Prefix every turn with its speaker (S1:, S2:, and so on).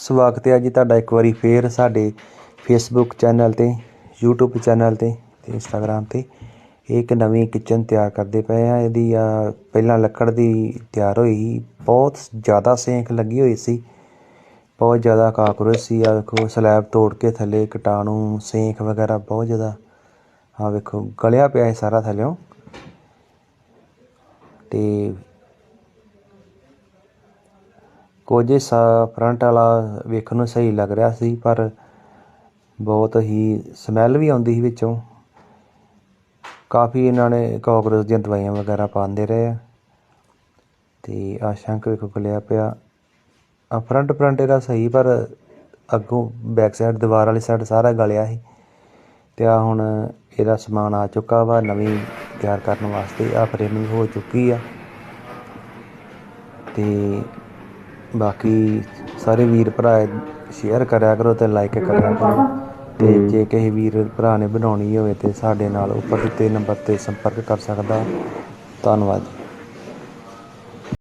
S1: ਸਵਾਗਤ ਹੈ ਜੀ ਤੁਹਾਡਾ ਇੱਕ ਵਾਰੀ ਫੇਰ ਸਾਡੇ ਫੇਸਬੁੱਕ ਚੈਨਲ ਤੇ, YouTube ਚੈਨਲ ਤੇ ਤੇ Instagram ਤੇ। ਇਹ ਇੱਕ ਨਵੀਂ ਕਿਚਨ ਤਿਆਰ ਕਰਦੇ ਪਏ ਆ। ਇਹਦੀ, ਆ, ਪਹਿਲਾਂ ਲੱਕੜ ਦੀ ਤਿਆਰ ਹੋਈ ਸੀ। ਬਹੁਤ ਜ਼ਿਆਦਾ ਸੇਕ ਲੱਗੀ ਹੋਈ ਸੀ। ਬਹੁਤ ਜ਼ਿਆਦਾ ਕਾਕਰੋਚ ਸੀ। ਆ ਵੇਖੋ ਸਲੈਬ ਤੋੜ ਕੇ ਥੱਲੇ ਕੀਟਾਣੂ, ਸੇਕ ਵਗੈਰਾ ਬਹੁਤ ਜ਼ਿਆਦਾ। ਆ ਵੇਖੋ, ਗਲਿਆ ਪਿਆ ਹੈ ਸਾਰਾ ਥੱਲਿਓਂ। ਤੇ ਕੁਝ ਹਿੱਸਾ ਫਰੰਟ ਵਾਲਾ ਵੇਖਣ ਨੂੰ ਸਹੀ ਲੱਗ ਰਿਹਾ ਸੀ, ਪਰ ਬਹੁਤ ਹੀ ਸਮੈਲ ਵੀ ਆਉਂਦੀ ਸੀ ਵਿੱਚੋਂ। ਕਾਫੀ ਇਹਨਾਂ ਨੇ ਕਾਕਰੋਚ ਦੀਆਂ ਦਵਾਈਆਂ ਵਗੈਰਾ ਪਾਉਂਦੇ ਰਹੇ ਆ। ਤੇ ਆ ਸ਼ੰਕ ਵੇਖੋ ਖੁੱਲਿਆ ਪਿਆ। ਆ ਫਰੰਟ ਫਰੰਟ ਇਹਦਾ ਸਹੀ, ਪਰ ਅੱਗੋਂ ਬੈਕ ਸਾਈਡ ਦੀਵਾਰ ਵਾਲੀ ਸਾਈਡ ਸਾਰਾ ਗਲਿਆ ਸੀ। ਤੇ ਆ ਹੁਣ ਇਹਦਾ ਸਮਾਨ ਆ ਚੁੱਕਾ ਵਾ, ਨਵੀਂ ਤਿਆਰ ਕਰਨ ਵਾਸਤੇ। ਆ ਫਰੇਮਿੰਗ ਹੋ ਚੁੱਕੀ ਆ। ਤੇ ਬਾਕੀ ਸਾਰੇ ਵੀਰ ਭਰਾ ਸ਼ੇਅਰ ਕਰਿਆ ਕਰੋ ਤੇ ਲਾਈਕ ਕਰਿਆ ਕਰੋ। ਤੇ ਜੇ ਕਿਸੇ ਵੀਰ ਭਰਾ ਨੇ ਬਣਾਉਣੀ ਹੋਵੇ ਤੇ ਸਾਡੇ ਨਾਲ ਉੱਪਰ ਦਿੱਤੇ ਨੰਬਰ ਤੇ ਸੰਪਰਕ ਕਰ ਸਕਦਾ। ਧੰਨਵਾਦ।